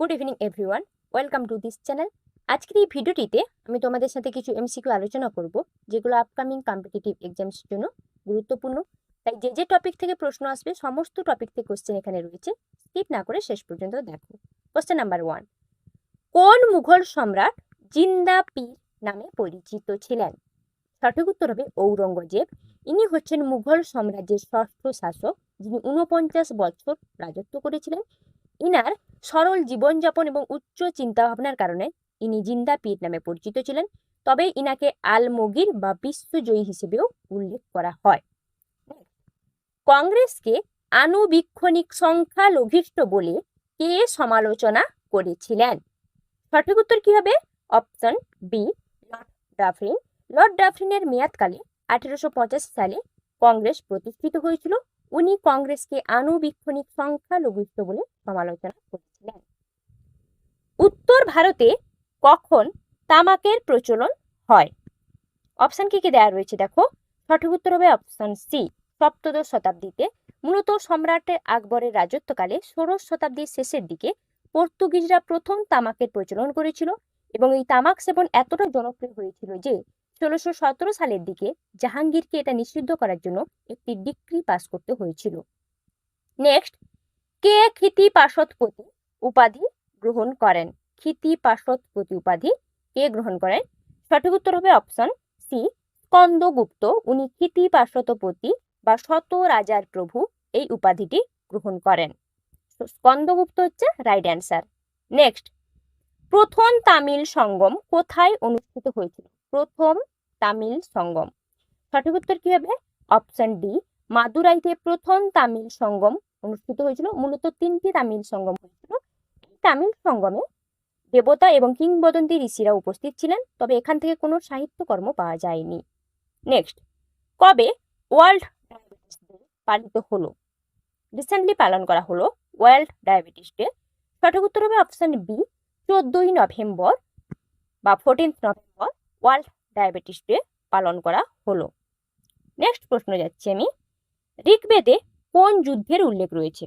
Good evening everyone welcome to this channel আজকের এই ভিডিওটিতে আমি তোমাদের সাথে কিছু এমসিকিউ আলোচনা করব, যেগুলো আপকামিং কম্পিটিটিভ এক্সামসের জন্য গুরুত্বপূর্ণ। তাই যে যে টপিক থেকে প্রশ্ন আসবে, সমস্ত টপিক থেকে কোশ্চেন এখানে রয়েছে। স্কিপ না করে শেষ পর্যন্ত দেখো। কোশ্চেন নাম্বার ওয়ান কোন মুঘল সম্রাট জিন্দা পীর নামে পরিচিত ছিলেন? সঠিক উত্তর হবে ঔরঙ্গজেব। ইনি হচ্ছেন মুঘল সাম্রাজ্যের ষষ্ঠ শাসক, যিনি উনপঞ্চাশ বছর রাজত্ব করেছিলেন। ইনার সরল জীবনযাপন এবং উচ্চ চিন্তাভাবনার কারণে ইনি জিন্দা পীর নামে পরিচিত ছিলেন। তবে ইনাকে আলমগীর বা বিশ্বজয়ী হিসেবেও উল্লেখ করা হয়। কংগ্রেসকে আনুবীক্ষণিক সংখ্যালঘিষ্ঠ বলে কে সমালোচনা করেছিলেন? সঠিক উত্তর কি হবে? Option B, Lord Dufferin. Lord ডাফরিনের মেয়াদকালে আঠেরোশো পঁচাশি সালে কংগ্রেস প্রতিষ্ঠিত হয়েছিল। উনি কংগ্রেসকে আনুবীক্ষণিক সংখ্যালঘিষ্ঠ বলে সমালোচনা করেছিলেন। উত্তর ভারতে কখন তামাকের প্রচলন হয়? অপশন কি কি দেওয়া রয়েছে দেখো? সঠিক উত্তর হবে অপশন সি সপ্তদশ শতাব্দীতে। মূলত সম্রাট আকবরের রাজত্বকালে ষোড়শ শতাব্দীর শেষের দিকে পর্তুগিজরা প্রথম তামাকের প্রচলন করেছিল এবং এই তামাক সেবন এতটা জনপ্রিয় হয়েছিল যে ষোলোশো সালের দিকে জাহাঙ্গীরকে এটা নিষিদ্ধ করার জন্য একটি ডিক্রি পাস করতে হয়েছিল। নেক্সট, কে খিতি পাশৎপতি উপাধি গ্রহণ করেন? খিতি পাশৎপতি উপাধি কে গ্রহণ করেন? সঠিক উত্তর হবে অপশন সি, স্কন্দগুপ্ত। উনি খিতি পাশতপতি বা শত রাজার প্রভু এই উপাধিটি গ্রহণ করেন। স্কন্দগুপ্ত হচ্ছে রাইট অ্যান্সার নেক্সট, প্রথম তামিল সঙ্গম কোথায় অনুষ্ঠিত হয়েছিল? প্রথম তামিল সঙ্গম। সঠিক উত্তর কি হবে? অপশন ডি, মাদুরাইতে প্রথম তামিল সঙ্গম অনুষ্ঠিত হয়েছিল। মূলত তিনটি তামিল সঙ্গম হয়েছিল। তামিল সঙ্গমে দেবতা এবং কিংবদন্তি ঋষিরা উপস্থিত ছিলেন, তবে এখান থেকে কোনো সাহিত্যকর্ম পাওয়া যায়নি। নেক্সট, কবে ওয়ার্ল্ড ডায়াবেটিস ডে পালিত হলো? রিসেন্টলি পালন করা হলো ওয়ার্ল্ড ডায়াবেটিস ডে। সঠিক উত্তর হবে অপশন বি, চোদ্দই নভেম্বর বা fourteenth November World Diabetes Day পালন করা হলো। নেক্সট প্রশ্ন যাচ্ছি আমি। ঋগ্বেদে কোন যুদ্ধের উল্লেখ রয়েছে?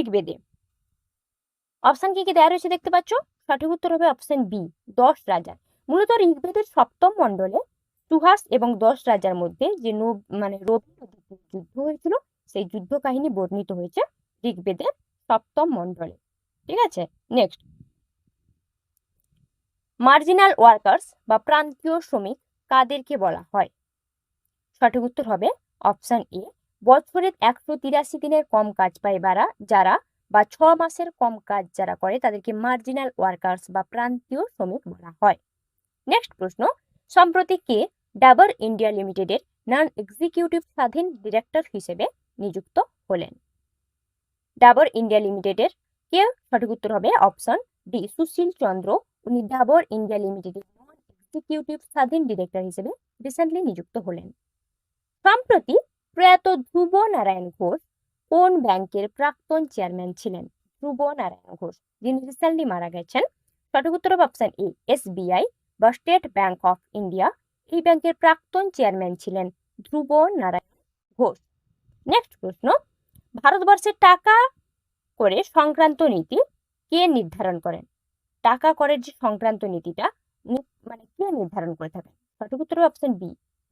ঋগ্বেদে। অপশন কি কি দেওয়া রয়েছে দেখতে পাচ্ছ? সঠিক উত্তর হবে অপশন বি দশ রাজা। মূলত ঋগ্বেদের সপ্তম মণ্ডলে সুহাস এবং দশ রাজার মধ্যে যে নব মানে রবি যুদ্ধ হয়েছিল, সেই যুদ্ধ কাহিনী বর্ণিত হয়েছে ঋগ্বেদের সপ্তম মণ্ডলে। ঠিক আছে? নেক্সট মার্জিনাল ওয়ার্কার্স বা প্রান্তীয় শ্রমিক কাদেরকে বলা হয়। সঠিক উত্তর হবে অপশন এ, বছরের একশো তিরাশি দিনের কম কাজ পায় বারা যারা বা ছ মাসের কম কাজ যারা করে তাদেরকে মার্জিনাল ওয়ার্কার্স বা প্রান্তীয় শ্রমিক বলা হয়। নেক্সট প্রশ্ন, সম্প্রতি কে ডাবর ইন্ডিয়া লিমিটেডের নন এক্সিকিউটিভ স্বাধীন ডিরেক্টর হিসেবে নিযুক্ত হলেন? ডাবর ইন্ডিয়া লিমিটেডের কে? সঠিক উত্তর হবে অপশন ডি সুশীল চন্দ্র উনি ডাবর ইন্ডিয়া লিমিটেডের নন এক্সিকিউটিভ স্বাধীন ডিরেক্টর হিসেবে রিসেন্টলি নিযুক্ত হলেন। সম্প্রতি প্রয়াত ধ্রুব নারায়ণ ঘোষ কোন ব্যাংকের প্রাক্তন চেয়ারম্যান ছিলেন? ধ্রুব নারায়ণ ঘোষ, যিনি রিসেন্টলি মারা গেছেন, সঠিক উত্তর অপশন এ এসবিআই বা স্টেট ব্যাংক অফ ইন্ডিয়া এই ব্যাংকের প্রাক্তন চেয়ারম্যান ছিলেন ধ্রুব নারায়ণ ঘোষ। নেক্সট প্রশ্ন ভারতবর্ষের টাকা করে সংক্রান্ত নীতি কে নির্ধারণ করেন? টাকা করের যে সংক্রান্ত নীতিটা মানে কে নির্ধারণ করে থাকেন সঠিক উত্তর অপশন বি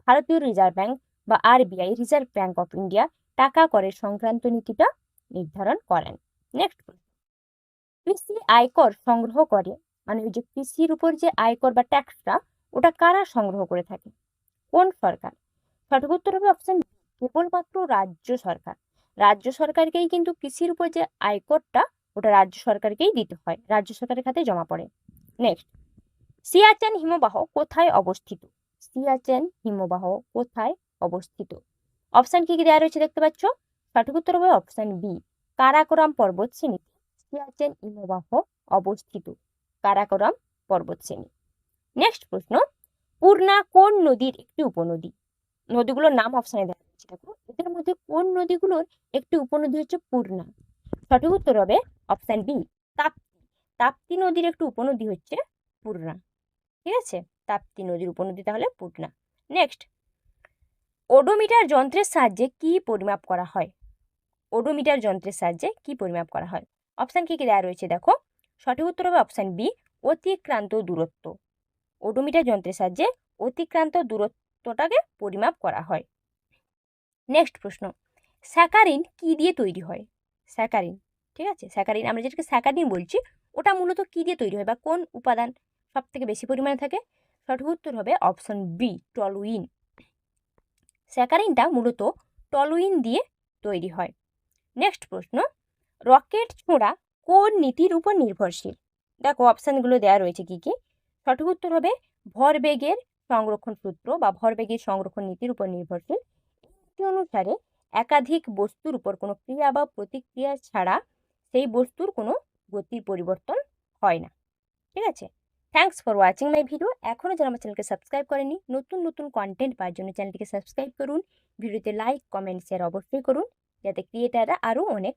ভারতীয় রিজার্ভ ব্যাংক বা RBI Reserve Bank of India টাকা করের সংক্রান্ত নীতিটা নির্ধারণ করেন। নেক্সট কৃষি আয়কর সংগ্রহ করে মানে ওই যে কৃষির উপর যে আয়কর বা ট্যাক্সটা ওটা কারা সংগ্রহ করে থাকে? কোন সরকার? সঠিক উত্তর হবে অপশন কেবলমাত্র রাজ্য সরকার। রাজ্য সরকারকেই কিন্তু কৃষির উপর যে আয়করটা ওটা রাজ্য সরকারকেই দিতে হয়, রাজ্য সরকারের খাতে জমা পড়ে। নেক্সট সিয়াচেন হিমবাহ কোথায় অবস্থিত? সিয়াচেন হিমবাহ কোথায় অবস্থিত? অপশন কি কি দেওয়া রয়েছে দেখতে পাচ্ছ? সঠিক উত্তর হবে অপশন বি কারাকোরাম পর্বত শ্রেণীতে সিয়াচেন হিমবাহ অবস্থিত, কারাকোরাম পর্বত শ্রেণি। নেক্সট প্রশ্ন পূর্ণা কোন নদীর একটি উপনদী? নদীগুলোর নাম অপশানে দেওয়া রয়েছে। দেখো, এদের মধ্যে কোন নদীগুলোর একটি উপনদী হচ্ছে পূর্ণা সঠিক উত্তর হবে অপশন বি, তাপ্তি। তাপ্তি নদীর একটু উপনদী হচ্ছে পূর্ণা ঠিক আছে? তাপ্তি নদীর উপনদী তাহলে পূর্ণা নেক্সট ওডোমিটার যন্ত্রের সাহায্যে কি পরিমাপ করা হয়? ওডোমিটার যন্ত্রের সাহায্যে কি পরিমাপ করা হয়? অপশন কী কী দেওয়া রয়েছে দেখো? সঠিক উত্তর হবে অপশান বি অতিক্রান্ত দূরত্ব। ওডোমিটার যন্ত্রের সাহায্যে অতিক্রান্ত দূরত্বটাকে পরিমাপ করা হয়। নেক্সট প্রশ্ন, স্যাকারিন কি দিয়ে তৈরি হয়? স্যাকারিন ঠিক আছে? স্যাকারিন আমরা যেটাকে স্যাকারিন বলছি, ওটা মূলত কি দিয়ে তৈরি হয় বা কোন উপাদান সব থেকে বেশি পরিমাণে থাকে? সঠিক উত্তর হবে অপশন বি টলুইন। স্যাকারিনটা মূলত টলুইন দিয়ে তৈরি হয়। নেক্সট প্রশ্ন, রকেট ছোঁড়া কোন নীতির উপর নির্ভরশীল? দেখো, অপশানগুলো দেওয়া রয়েছে কি কি? সঠিক উত্তর হবে ভরবেগের সংরক্ষণ সূত্র বা ভরবেগের সংরক্ষণ নীতির উপর নির্ভরশীল। নীতি অনুসারে একাধিক বস্তুর উপর কোনো ক্রিয়া বা প্রতিক্রিয়া ছাড়া সেই বস্তুর কোনো গতির পরিবর্তন হয় না। ঠিক আছে? Thanks for watching my video এখনও যারা আমার চ্যানেলকে সাবস্ক্রাইব করেনি, নতুন নতুন কন্টেন্ট পাওয়ার জন্য চ্যানেলটিকে সাবস্ক্রাইব করুন। ভিডিওতে লাইক কমেন্ট শেয়ার অবশ্যই করুন। যাতে ক্রিয়েটাররা আরও অনেক